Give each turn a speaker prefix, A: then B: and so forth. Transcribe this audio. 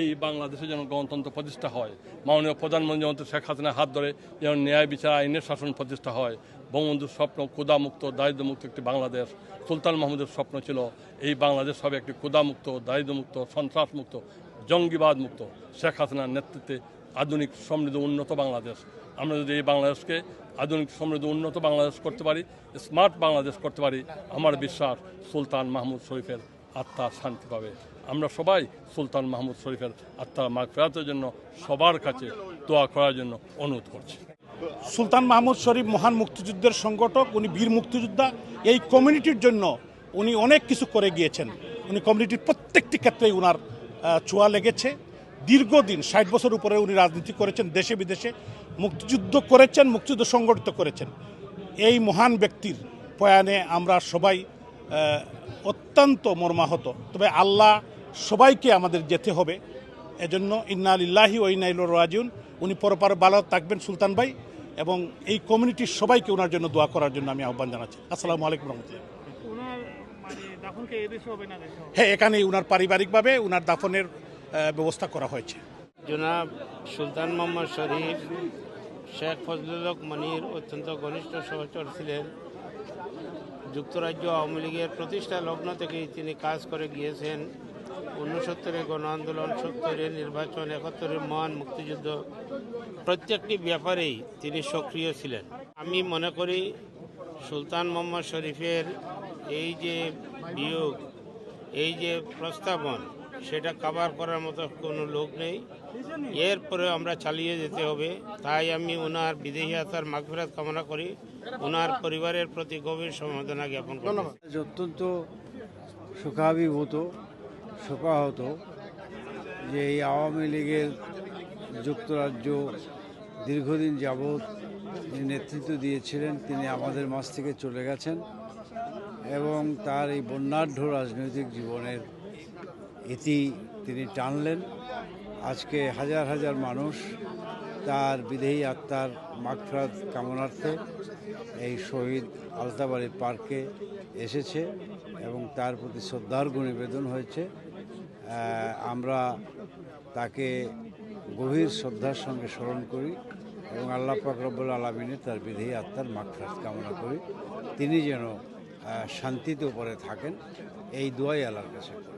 A: এই বাংলাদেশে যেন গণতন্ত্র প্রতিষ্ঠা হয়। মাননীয় প্রধানমন্ত্রী যেমন শেখ হাসিনার হাত ধরে যেন ন্যায় বিচার আইনের শাসন প্রতিষ্ঠা হয়। বঙ্গবন্ধুর স্বপ্ন ক্ষুদামুক্ত দারিদ্র্যমুক্ত একটি বাংলাদেশ। সুলতান মাহমুদের স্বপ্ন ছিল, এই বাংলাদেশ হবে একটি ক্ষুদামুক্ত দারিদ্র্যমুক্ত, সন্ত্রাসমুক্ত জঙ্গিবাদ মুক্ত শেখ হাসিনার নেতৃত্বে আধুনিক সমৃদ্ধ উন্নত বাংলাদেশ। আমরা যদি এই বাংলাদেশকে আধুনিক সমৃদ্ধ উন্নত বাংলাদেশ করতে পারি স্মার্ট বাংলাদেশ করতে পারি আমার বিশ্বাস সুলতান মাহমুদ শরীফের আত্মা শান্তি পাবে। আমরা সবাই সুলতান মাহমুদ শরীফের আত্মার মাগ ফেরাতের জন্য সবার কাছে দোয়া করার জন্য অনুরোধ করছি।
B: সুলতান মাহমুদ শরীফ মহান মুক্তিযুদ্ধের সংগঠক উনি বীর মুক্তিযোদ্ধা। এই কমিউনিটির জন্য উনি অনেক কিছু করে গিয়েছেন। উনি কমিউনিটির প্রত্যেকটি ক্ষেত্রেই আহ, ছোঁয়া লেগেছে। দীর্ঘদিন ষাট বছর উপরে উনি রাজনীতি করেছেন দেশে বিদেশে মুক্তিযুদ্ধ করেছেন মুক্তিযুদ্ধ সংগঠিত করেছেন। এই মহান ব্যক্তির প্রয়াণে আমরা সবাই অত্যন্ত মর্মাহত। তবে আল্লাহ সবাইকে আমাদের যেতে হবে। এজন্য ইন্না আলিল্লাহি ও ইন্না রাজিউন। উনি পরপার ভালো থাকবেন সুলতান ভাই এবং এই কমিউনিটির সবাইকে ওনার জন্য দোয়া করার জন্য আমি আহ্বান জানাচ্ছি। আসসালামু আলাইকুম রহমতুল্লাহ।
C: মানে
B: হ্যাঁ এখানেই ওনার পারিবারিকভাবে ওনার দাফনের ব্যবস্থা করা হয়েছে।
D: জনাব সুলতান মোহাম্মদ শরীফ, শেখ ফজলুল মনির অত্যন্ত ঘনিষ্ঠ সহচর ছিলেন। যুক্তরাজ্য আওয়ামী লীগের প্রতিষ্ঠা লগ্ন থেকেই তিনি কাজ করে গিয়েছেন। উনসত্তরের গণ আন্দোলন সত্তরের নির্বাচন, একাত্তরের মহান মুক্তিযুদ্ধ, প্রত্যেকটি ব্যাপারেই তিনি সক্রিয় ছিলেন। আমি মনে করি সুলতান মোহাম্মদ শরীফের এই যে বিয়োগ, এই যে প্রস্তাবন সেটা কাভার করার মতো কোনো লোক নেই। এরপরে আমরা চালিয়ে যেতে হবে। তাই আমি ওনার বিদেহী আত্মার মাগফিরাত কামনা করি। ওনার পরিবারের প্রতি গভীর সমবেদনা জ্ঞাপন করি
E: অত্যন্ত শোকাভিভূত শোকাহত যে এই আওয়ামী লীগের যুক্তরাজ্য দীর্ঘদিন যাবৎ যিনি নেতৃত্ব দিয়েছিলেন তিনি আমাদের মাঝ থেকে চলে গেছেন এবং তার এই বন্যাঢ্য রাজনৈতিক জীবনের ইতি তিনি টানলেন। আজকে হাজার হাজার মানুষ তার বিদেহী আত্মার মাগফরাত কামনার্থে এই শহীদ আলতাবাড়ি পার্কে এসেছে এবং তার প্রতি শ্রদ্ধার্ঘ নিবেদন হয়েছে। আমরা তাকে গভীর শ্রদ্ধার সঙ্গে স্মরণ করি এবং আল্লাহ পাকরবুল আলমিনে তার বিদেহী আত্মার মাগফরাত কামনা করি। তিনি যেন শান্তিতে উপরে থাকেন, এই দোয়াই আল্লাহর কাছে করি।